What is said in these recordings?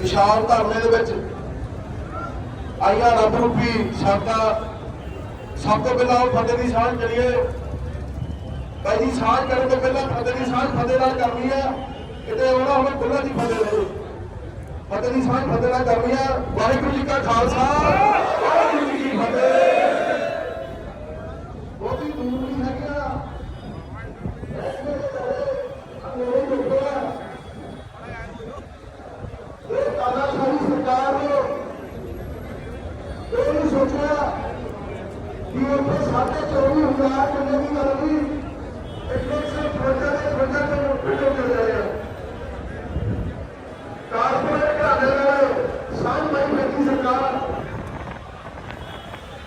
ਵਿਸ਼ਾਲ ਧਰਨੇ ਦੇ ਵਿੱਚ ਆਈਆਂ ਰੱਬ ਰੂਪੀ ਸਾਡਾ ਸਭ ਤੋਂ ਪਹਿਲਾਂ ਉਹ ਫਤਿਹ ਦੀ ਸਾਂਝ ਕਰੀਏ। ਭਾਈ ਜੀ, ਸਾਂਝ ਕਰਨ ਤੋਂ ਪਹਿਲਾਂ ਫਤਿਹ ਦੀ ਸਾਂਝ ਫਤਿਹ ਨਾਲ ਕਰਨੀ ਆ। ਕਿਤੇ ਉਹਨਾਂ ਹੋਵੇ ਖੁੱਲਾ ਦੀ ਫਤਿਹ ਦੇ ਫਤਿਹ ਦੀ ਸਾਂਝ ਫਤਿਹ ਨਾਲ ਕਰਨੀ ਆ। ਵਾਹਿਗੁਰੂ ਜੀ ਕਾ ਖਾਲਸਾ। ਵਾਹਿਗੁਰੂ ਜੀ ਕੀ ਫਤਿਹ ਬਹੁਤੀ ਦੂਰ ਨਹੀਂ ਹੈਗਾ ਮੇਰੇ ਲੋਕਾਂ ਇਹ ਤਾਨਾਸ਼ਾਹੀ ਸਰਕਾਰ ਨੇ ਇਹ ਨਹੀਂ ਸੋਚਿਆ ਕਿ ਉੱਥੇ ਸਾਡੇ 24 ਹਜ਼ਾਰ ਕਿੰਨੇ ਦੀ ਗੱਲ ਵੀ ਇੱਕ ਦੇ ਫੌਜਾਂ ਤੋਂ ਫਿੱਟੋ ਕਰ ਰਹੇ ਆ ਕਾਰਪੋਰੇਟ ਘਰਾਣੇ ਨਾਲ ਸਾਂਝ ਪਾਈ ਬੈਠੀ ਸਰਕਾਰ।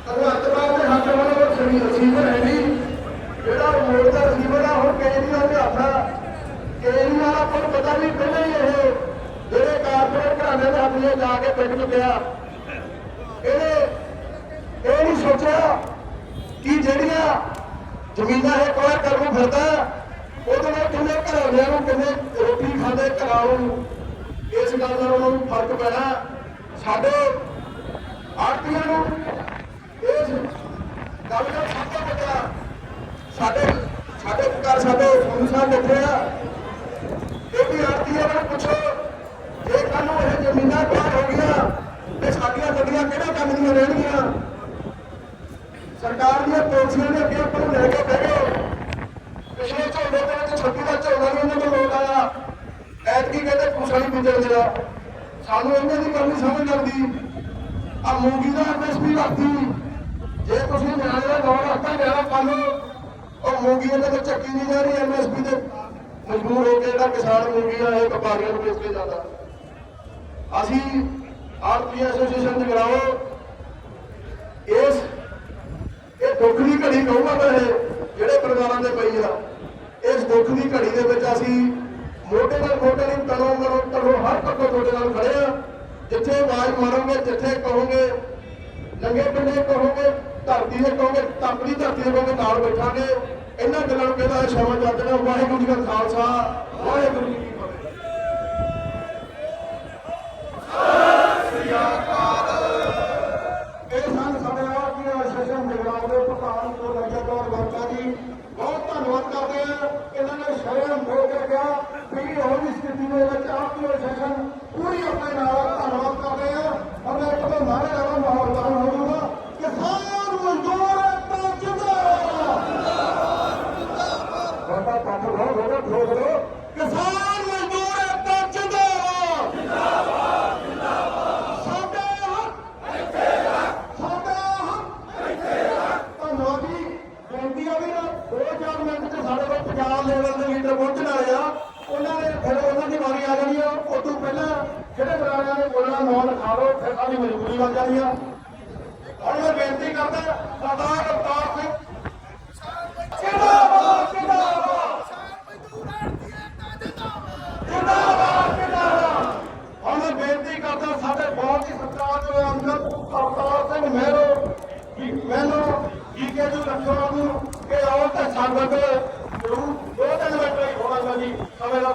ਭਗਵੰਤਮਾਨ ਦੇ ਹੱਥ ਵਾਲਾ ਉਹ ਸਹੀ ਰਸੀਵਰ ਹੈ ਨਹੀਂ ਜਿਹੜਾ ਮੋਰਚਾ ਰਸੀਵਰ ਆ ਹੁਣ ਕੇਜਰੀਵਾਲ ਦੇ ਹੱਥ ਕੇਜਰੀਵਾਲ ਆਪਾਂ ਨੂੰ ਪਤਾ ਨਹੀਂ ਪਹਿਲਾਂ ਹੀ ਇਹ ਜਿਹੜੇ ਕਾਰਪੋਰੇਟ ਘਰਾਣੇ ਦੇ ਹੱਥ ਜਾ ਕੇ ਪਿੱਟ ਚੁੱਕਿਆ। ਇਹਨੇ ਇਹ ਨਹੀਂ ਸੋਚਿਆ ਜਿਹੜੀਆਂ ਜ਼ਮੀਨਾਂ ਇਹ ਕੋਲ ਕਰਨ ਨੂੰ ਫਿਰਦਾ, ਉਹਦੇ ਨਾਲ ਕਿੰਨੇ ਘਰਾਣਿਆਂ ਨੂੰ ਕਿੰਨੇ ਰੋਟੀ ਖਾਂਦੇ ਘਰਾਂ ਨੂੰ? ਇਸ ਗੱਲ ਨਾਲ ਉਹਨਾਂ ਨੂੰ ਫ਼ਰਕ ਪੈਣਾ। ਸਾਡੇ ਆਰਤੀਆਂ ਨੂੰ ਇਸ ਗੱਲ ਦਾ ਸਭ ਤੋਂ ਵੱਡਾ ਸਾਡੇ ਸਾਡੇ ਘਰ ਸਾਡੇ ਗੁਰੂ ਸਾਹਿਬ ਬੈਠੇ ਆ। ਇਹ ਵੀ ਆਰਤੀਆਂ ਨੂੰ ਪੁੱਛੋ, ਜੇ ਕੱਲ ਨੂੰ ਇਹ ਜ਼ਮੀਨਾਂ ਬਾਹਰ ਹੋ ਗਈਆਂ, ਤੇ ਸਾਡੀਆਂ ਗੱਡੀਆਂ ਕਿਹੜਾ ਕੰਮ ਦੀਆਂ ਰਹਿਣਗੀਆਂ? ਸਰਕਾਰ ਦੀਆਂ ਪਾਲਿਸੀਆਂ ਦੇ ਅੱਗੇ ਆਪਾਂ ਨੂੰ ਲੈ ਕੇ ਬਹਿ ਗਏ। ਪਿਛਲੇ ਝੋਨੇ ਦੇ ਵਿੱਚ ਛੱਤੀ ਦਾ ਝੋਨਾ ਵੀ ਉਹਨਾਂ ਨੂੰ ਲੋਟ ਆਇਆ। ਐਤਕੀ ਕਹਿੰਦੇ ਕੁਛ ਨਹੀਂ ਜਿਹੜਾ ਸਾਨੂੰ ਇਹਨਾਂ ਦੀ ਗੱਲ ਸਮਝ ਲੱਗਦੀ। ਆ ਮੂੰਗੀ ਦਾ ਐਮਐਸਪੀ ਰੱਖਦੀ। ਜੇ ਤੁਸੀਂ ਨਿਆਣੇ ਦਾ ਦੌਰ ਰੱਖਤਾ ਨਿਆਣਾ ਪਾ ਉਹ ਮੂੰਗੀ ਇਹਨਾਂ ਦੇ ਚੱਕੀ ਨਹੀਂ ਜਾ ਰਹੀ ਐਮਐਸਪੀ ਤੇ। ਮਜਬੂਰ ਹੋ ਕੇ ਜਿਹੜਾ ਕਿਸਾਨ ਮੂੰਗੀ ਆ, ਇਹ ਵਪਾਰੀਆਂ ਨੂੰ ਵੇਚ ਕੇ ਜਾਂਦਾ। ਅਸੀਂ ਆਰਪੀ ਐਸੋਸੀਏਸ਼ਨ ਦੇ ਗਰਾਓ ਇਸ ਦੁੱਖ ਦੀ ਘੜੀ ਕਹੂੰਗਾ ਮੈਂ ਜਿਹੜੇ ਪਰਿਵਾਰਾਂ ਦੇ ਪਈ ਆ। ਇਸ ਦੁੱਖ ਦੀ ਘੜੀ ਦੇ ਵਿੱਚ ਅਸੀਂ ਮੋਢੇ ਨਾਲ ਮੋਢੇ ਨਹੀਂ ਤਨੋਂ ਮਨੋਂ ਤਨੋਂ ਹਰ ਪੱਖੋਂ ਤੁਹਾਡੇ ਨਾਲ ਖੜੇ ਆ। ਜਿੱਥੇ ਆਵਾਜ਼ ਮਾਰੋਗੇ, ਜਿੱਥੇ ਕਹੋਗੇ, ਨੰਗੇ ਪਿੰਡੇ ਕਹੋਗੇ, ਧਰਤੀ ਦੇ ਕਹੋਗੇ ਤਪਦੀ ਧਰਤੀ ਦੇ ਕਹੋਗੇ, ਨਾਲ ਬੈਠਾਂਗੇ। ਇਹਨਾਂ ਗੱਲਾਂ ਨੂੰ ਕਹਿੰਦਾ ਸ਼ਰਮਾ ਜਾਂਦੇ ਵਾਹਿਗੁਰੂ ਜੀ ਕਾ ਖਾਲਸਾ, ਵਾਹਿਗੁਰੂ ਜੀ ਕੀ ਫਤਿਹ ਇਹ ਸਨ ਸਾਡੇ ਆਰਟੀਓ ਸੈਸ਼ਨ ਜਗਰਾਉਂ ਦੇ ਪ੍ਰਧਾਨ ਤੋਂ ਲੱਗਿਆ ਕੌਰ ਵਰਕਾ ਜੀ ਬਹੁਤ ਧੰਨਵਾਦ ਕਰਦੇ ਆ ਇਹਨਾਂ ਨੇ ਸ਼ਰਮ ਹੋ ਕੇ ਕਿਹਾ ਵੀ ਇਹੋ ਜਿਹੀ ਸਥਿਤੀ ਦੇ ਵਿੱਚ ਆਰਟੀਓ ਸੈਸ਼ਨ ਪੂਰੀ ਆਪਣੇ ਨਾਲ ਧੰਨਵਾਦ ਕਰਦੇ ਆ ਔਰ ਇੱਕ ਤੋਂ ਨਾਰੇ ਲਾਵਾ ਮਾਹੌਲ ਗਰਮ ਹੋ ਜਾਊਗਾ ਕਿਸਾਨ ਮਜ਼ਦੂਰ ਏਕਤਾ ਜਿੰਦਾਬਾਦ ਬਾਬਾ ਪੱਟ ਲੋ ਰੋੜੋ ਠੋਕ ਲੋ ਕਿਸਾਨ ਮਜ਼ਦੂਰ ਏਕਤਾ ਜਿੰਦਾਬਾਦ ਸਾਡੇ ਹੱਕ ਸਾਡਾ ਹੱਕ ਧੰਨਵਾਦ ਜੀ ਬੇਨਤੀ ਆ ਵੀ ਨਾ ਦੋ ਚਾਰ ਮਿੰਟ ਚ ਸਾਡੇ ਕੋਲ ਪੰਜਾਬ ਲੈਵਲ ਦੇ ਲੀਡਰ ਪਹੁੰਚਣ ਵਾਲੇ ਆ ਉਹਨਾਂ ਨੇ ਫਿਰ ਉਹਨਾਂ ਦੀ ਆ ਉਸ ਤੋਂ ਪਹਿਲਾਂ ਜਿਹੜੇ ਬੁਲਾਰਿਆਂ ਨੇ ਬੋਲਣਾ ਨਾਂ ਲਿਖਾ ਲਓ, ਫਿਰ ਸਾਡੀ ਮਜਬੂਰੀ ਬਣ ਜਾਣੀ ਆ। ਹੁਣ ਮੈਂ ਬੇਨਤੀ ਕਰਦਾ ਸਰਦਾਰ ਅਵਤਾਰ ਸਿੰਘ ਜਿੰਦਾਬਾਦ ਜਿੰਦਾਬਾਦ। ਜਿੰਦਾਬਾਦ ਜਿੰਦਾਬਾਦ। ਹੁਣ ਮੈਂ ਬੇਨਤੀ ਕਰਦਾ, ਸਾਡੇ ਬਹੁਤ ਹੀ ਸਤਿਕਾਰਯੋਗ ਅੰਗਦ ਅਵਤਾਰ ਸਿੰਘ ਮਹਿਰੋ ਜੀ ਮੈਨੂੰ ਜੀ ਕੇ ਜੀ ਰੱਖਣਾ ਨੂੰ, ਕਿ ਆਓ ਤੇ ਸੰਗਤ ਜ਼ਰੂਰ, ਦੋ ਤਿੰਨ ਮਿੰਟ ਲਈ ਹੋਣਾ ਜੀ, ਸਮੇਂ ਦਾ